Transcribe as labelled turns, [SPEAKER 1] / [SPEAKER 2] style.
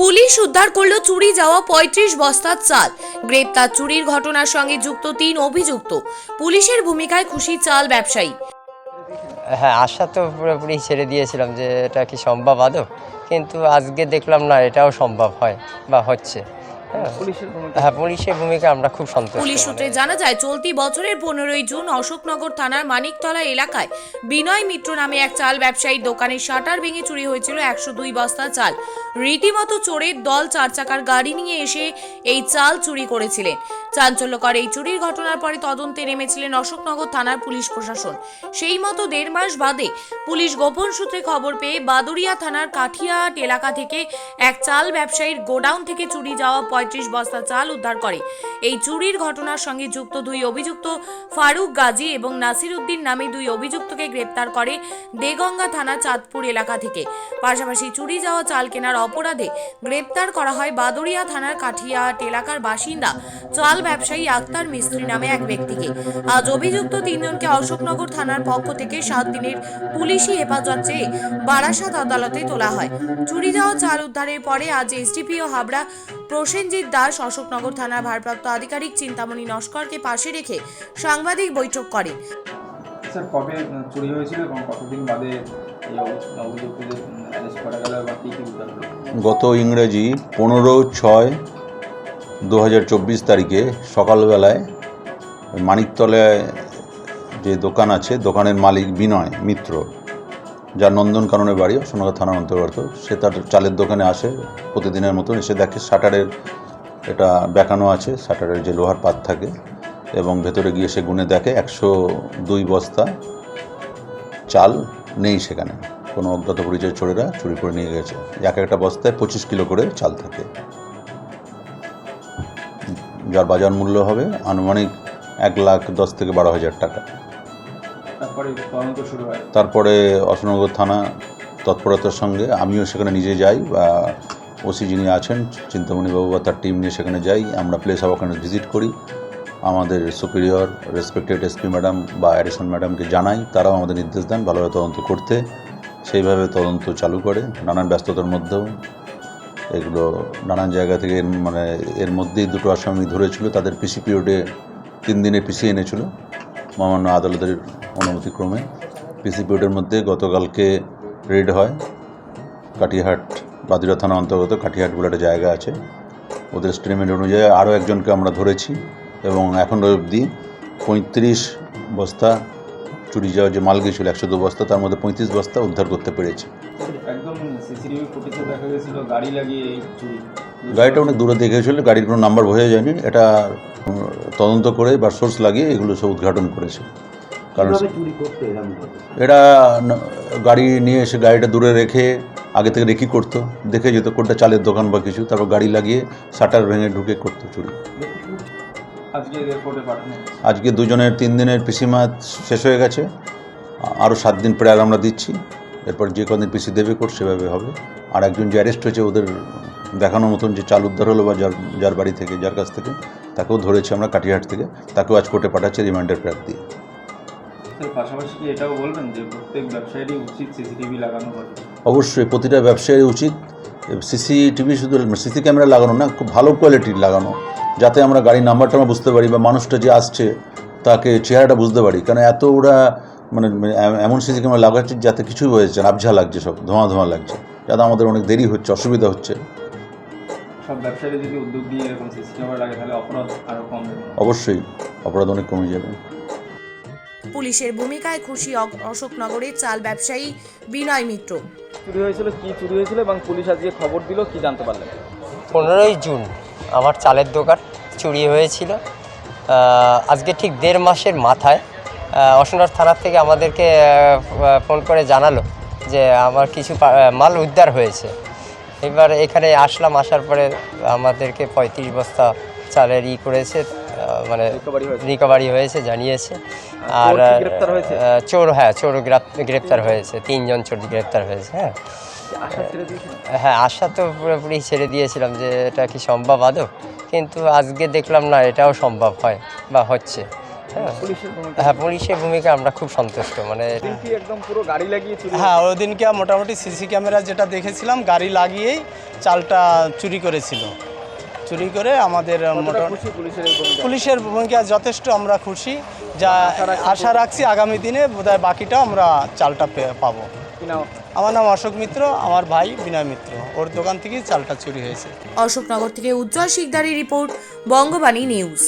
[SPEAKER 1] Police উদ্ধার করল চুরি যাওয়া পঁয়ত্রিশ বস্তার চাল। গ্রেপ্তার চুরির ঘটনার সঙ্গে যুক্ত তিন অভিযুক্ত। পুলিশের ভূমিকায় খুশি চাল ব্যবসায়ী।
[SPEAKER 2] হ্যাঁ আশা তো পুরোপুরি ছেড়ে দিয়েছিলাম যে এটা কি সম্ভব আদৌ? কিন্তু আজকে দেখলাম না, এটাও সম্ভব হয় বা হচ্ছে। হ্যাঁ।
[SPEAKER 3] পুলিশের ভূমিকা
[SPEAKER 2] হ্যাঁ পুলিশের ভূমিকা আমরা খুব সন্তুষ্ট
[SPEAKER 1] পুলিশ সূত্রে জানা যায় চলতি বছরের পনেরোই জুন অশোকনগর থানার মানিকতলা এলাকায় বিনয় মিত্র নামে এক চাল ব্যবসায়ীর দোকানের শাটার ভেঙে চুরি হয়েছিল একশো দুই বস্তা চাল রীতিমতো চোরের দল চার চাকার গাড়ি নিয়ে এসে এই চাল চুরি করেছিলেন চাঞ্চল্যকর এই চুরির ঘটনার পরে তদন্তে নেমেছিলেন অশোকনগর থানার পুলিশ প্রশাসন। সেই মতো দেড় মাস বাদে পুলিশ গোপন সূত্রে খবর পেয়ে বাদুরিয়া থানার কাঠিয়াহাট এলাকা থেকে এক চাল ব্যবসায়ীর গোডাউন থেকে চুরি যাওয়া পঁয়ত্রিশ বস্তা চাল উদ্ধার করে। এই চুরির ঘটনার সঙ্গে যুক্ত দুই অভিযুক্ত ফারুক গাজী এবং নাসির উদ্দিন নামে দুই অভিযুক্তকে গ্রেপ্তার করে দেগঙ্গা থানা চাঁদপুর এলাকা থেকে। পাশাপাশি চুরি যাওয়া চাল কেনার অপরাধে গ্রেপ্তার করা হয় বাদুরিয়া থানার কাঠিয়াহাট এলাকার বাসিন্দা চাল ব্যবসায়ী আক্তার মিস্ত্রি নামে এক ব্যক্তিকে। আজ অভিযুক্ত তিনজনকে অশোকনগর থানার পক্ষ থেকে সাত দিনের পুলিশি হেফাজত চেয়ে বারাসাত আদালতে তোলা হয়। চুরি যাওয়া চাল উদ্ধারের পরে আজ এসডিপিও হাবড়া প্রসেনজিৎ দাস অশোকনগর থানার ভারপ্রাপ্ত আধিকারিক চিন্তামণি নস্করকে পাশে রেখে সাংবাদিক বৈঠক করেন।
[SPEAKER 3] স্যার কবে চুরি হয়েছিল এবং কতদিন বাদে করা
[SPEAKER 4] গত ইংরেজি পনেরো ছয় দু হাজার চব্বিশ তারিখে সকালবেলায় মানিকতলায় যে দোকান আছে, দোকানের মালিক বিনয় মিত্র, যার নন্দনকাননের বাড়ি, সোনাগা থানার অন্তর্গত, সে তার চালের দোকানে আসে, প্রতিদিনের মতন এসে দেখে শাটারের এটা বেঁকানো আছে, শাটারের যে লোহার পাত থাকে, এবং ভেতরে গিয়ে সে গুনে দেখে একশো দুই বস্তা চাল নেই সেখানে। কোনো অজ্ঞাত পরিচয় চোরেরা চুরি করে নিয়ে গেছে। এক একটা বস্তায় পঁচিশ কিলো করে চাল থাকে। যার বাজার মূল্য হবে আনুমানিক এক লাখ দশ থেকে বারো হাজার টাকা।
[SPEAKER 3] তারপরে তদন্ত শুরু হয়।
[SPEAKER 4] তারপরে অশোকনগর থানা তৎপরতার সঙ্গে আমিও সেখানে নিজে যাই বা ওসি যিনি আছেন চিন্তামণিবাবু বা তার টিম নিয়ে সেখানে যাই। আমরা প্লেস অফ ওখানে ভিজিট করি। আমাদের সুপিরিয়র রেসপেক্টেড এসপি ম্যাডাম বা অ্যাডিশন ম্যাডামকে জানাই। তারাও আমাদের নির্দেশ দেন ভালোভাবে তদন্ত করতে। সেইভাবে তদন্ত চালু করে। নানান ব্যস্ততার মধ্যেও এগুলো নানান জায়গা থেকে মানে এর মধ্যেই দুটো আসামি ধরেছিল, তাদের পিসি পিরিয়ডে তিন দিনে পিসি এনেছিল, মহামান্য আদালতের অনুমতিক্রমে পিসি পিরিয়ডের মধ্যে গতকালকে রেড হয় কাটিহাট বাদুরা থানা অন্তর্গত কাটিহাট বলে একটা জায়গা আছে। ওদের স্টেটমেন্ট অনুযায়ী আরও একজনকে আমরা ধরেছি এবং এখন অবধি পঁয়ত্রিশ বস্তা চুরি যাওয়া যে মাল গিয়েছিল একশো দু বস্তা তার মধ্যে পঁয়ত্রিশ বস্তা উদ্ধার করতে পেরেছি।
[SPEAKER 3] একদম সিসিটিভি ফুটেজে দেখা গেছিল গাড়ি লাগিয়ে এই চুরি।
[SPEAKER 4] গাড়িটা অনেক দূরে দেখে গেছিল গাড়ির কোনো নাম্বার বোঝা যায়নি। এটা তদন্ত করে বা সোর্স লাগিয়ে এগুলো সব উদ্ঘাটন করেছে। কারণ এরা গাড়ি নিয়ে এসে গাড়িটা দূরে রেখে আগে থেকে রেকি করতো দেখে যেত কোনটা চালের দোকান বা কিছু তারপর গাড়ি লাগিয়ে শাটার ভেঙে ঢুকে করতো চুরি।
[SPEAKER 3] আজকে এয়ারপোর্টে পাঠানো
[SPEAKER 4] আজকে দুজনের তিন দিনের পিসি পিসিমা শেষ হয়ে গেছে। আরও সাত দিন প্রেয়ার আমরা দিচ্ছি। এরপর যে কদিন পিসি দেবে কোর্ট সেভাবে হবে। আর একজন যে অ্যারেস্ট হয়েছে ওদের দেখানোর মতন যে চাল উদ্ধার হলো বা যার যার বাড়ি থেকে যার কাছ থেকে তাকেও ধরেছি আমরা কাটিহাট থেকে। তাকেও আজ কোর্টে পাঠাচ্ছে রিমান্ডের প্রেয়ার দিয়ে।
[SPEAKER 3] পাশাপাশি এটাও বলবেন যে প্রত্যেক ব্যবসায়ীরই উচিত সিসিটিভি লাগানো
[SPEAKER 4] অবশ্যই প্রতিটা ব্যবসায়ীর উচিত সিসিটিভি শুধু সিসি ক্যামেরা লাগানো না খুব ভালো কোয়ালিটির লাগানো যাতে আমরা গাড়ির নাম্বারটা আমরা বুঝতে পারি বা মানুষটা যে আসছে তাকে চেহারাটা বুঝতে পারি। কারণ এত ওরা মানে এ- এমন সিসি ক্যামেরা লাগাচ্ছে যাতে কিছুই হয়েছে না আবঝা লাগছে সব ধোঁয়া ধোঁয়া লাগছে। যাতে আমাদের অনেক দেরি হচ্ছে অসুবিধা হচ্ছে।
[SPEAKER 3] সব ব্যবসায়ী যদি উদ্যোগ নিয়ে এরকম সিসি ক্যামেরা লাগে তাহলে অপরাধ আরও কম
[SPEAKER 4] অবশ্যই অপরাধ অনেক কমে যাবে।
[SPEAKER 1] পুলিশের ভূমিকায় খুশি অশোকনগরের চাল ব্যবসায়ী বিনয় মিত্র।
[SPEAKER 3] চুরি হয়েছিল, কি চুরি হয়েছিল এবং পুলিশ আজকে খবর দিল, কি জানতে পারলেন?
[SPEAKER 2] পনেরোই জুন আমার চালের দোকান চুরি হয়েছিল। আজকে ঠিক দেড় মাসের মাথায় অশোকনগর থানার থেকে আমাদেরকে ফোন করে জানালো যে আমার কিছু মাল উদ্ধার হয়েছে। এবার এখানে আসলাম, আসার পরে আমাদেরকে পঁয়ত্রিশ বস্তা চালের ই করেছে। মানে রিকভারি হয়েছে। জানিয়েছে। আর
[SPEAKER 3] চোর
[SPEAKER 2] হ্যাঁ চোর গ্রেপ্তার হয়েছে। তিনজন চোর গ্রেপ্তার হয়েছে হ্যাঁ।
[SPEAKER 3] আশা ছেড়ে দিয়েছিলেন
[SPEAKER 2] হ্যাঁ আশা তো পুরোপুরি ছেড়ে দিয়েছিলাম যে এটা কি সম্ভব আদৌ। কিন্তু আজকে দেখলাম না এটাও সম্ভব হয় বা হচ্ছে হ্যাঁ।
[SPEAKER 3] পুলিশের ভূমিকা?
[SPEAKER 2] হ্যাঁ পুলিশের ভূমিকা আমরা খুব সন্তুষ্ট মানে
[SPEAKER 5] হ্যাঁ ওদিনকে মোটামুটি সিসি ক্যামেরা যেটা দেখেছিলাম গাড়ি লাগিয়েই চালটা চুরি করেছিল। চুরি করে আমাদের
[SPEAKER 3] পুলিশের ভূমিকা?
[SPEAKER 5] যথেষ্ট আমরা খুশি। যা আশা রাখছি। আগামী দিনে বোধহয় বাকিটা আমরা চালটা পাবো? আমার নাম অশোক মিত্র আমার ভাই বিনয় মিত্র। ওর দোকান থেকেই চালটা চুরি হয়েছে।
[SPEAKER 1] অশোকনগর থেকে উজ্জ্বল শিকদারি রিপোর্ট বঙ্গবাণী নিউজ।